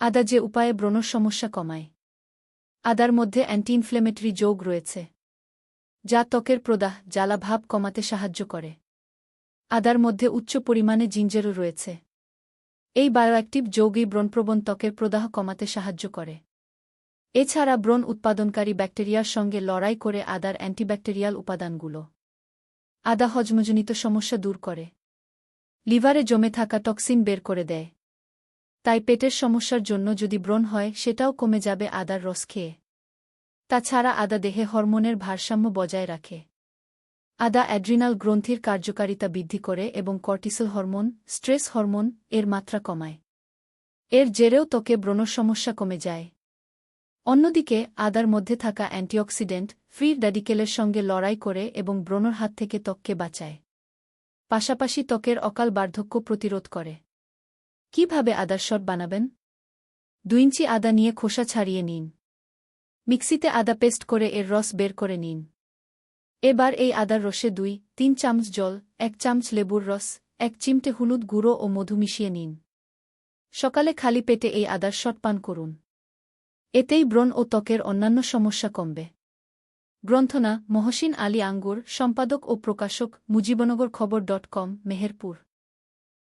আদা যে উপায়ে ব্রণর সমস্যা কমায়। আদার মধ্যে অ্যান্টি ইনফ্লেমেটরি যোগ রয়েছে, যা ত্বকের প্রদাহ, জ্বালা ভাব কমাতে সাহায্য করে। আদার মধ্যে উচ্চ পরিমাণে জিঞ্জেরও রয়েছে। এই বায়োঅ্যাক্টিভ যৌগই ব্রণপ্রবণ ত্বকের প্রদাহ কমাতে সাহায্য করে। এছাড়া ব্রণ উৎপাদনকারী ব্যাকটেরিয়ার সঙ্গে লড়াই করে আদার অ্যান্টিব্যাকটেরিয়াল উপাদানগুলো। আদা হজমজনিত সমস্যা দূর করে। লিভারে জমে থাকা টক্সিন বের করে দেয়। তাই পেটের সমস্যার জন্য যদি ব্রণ হয়, সেটাও কমে যাবে আদার রস খেয়ে। তাছাড়া আদা দেহে হরমোনের ভারসাম্য বজায় রাখে। আদা অ্যাড্রিনাল গ্রন্থির কার্যকারিতা বৃদ্ধি করে এবং কর্টিসল হরমোন, স্ট্রেস হরমোন এর মাত্রা কমায়। এর জেরেও ত্বকে ব্রণর সমস্যা কমে যায়। অন্যদিকে, আদার মধ্যে থাকা অ্যান্টিঅক্সিডেন্ট ফ্রি ড্যাডিকেলের সঙ্গে লড়াই করে এবং ব্রণর হাত থেকে ত্বককে বাঁচায়। পাশাপাশি ত্বকের অকাল বার্ধক্য প্রতিরোধ করে। কীভাবে আদার শট বানাবেন? দুই ইঞ্চি আদা নিয়ে খোসা ছাড়িয়ে নিন। মিক্সিতে আদা পেস্ট করে এর রস বের করে নিন। এবার এই আদার রসে দুই, তিন চামচ জল, এক চামচ লেবুর রস, এক চিমটে হলুদ গুঁড়ো ও মধু মিশিয়ে নিন। সকালে খালি পেটে এই আদার শট পান করুন। এতেই ব্রণ ও ত্বকের অন্যান্য সমস্যা কমবে। গ্রন্থনা মহসিন আলী আঙ্গুর, সম্পাদক ও প্রকাশক মুজিবনগর খবর ডট কম, মেহেরপুর।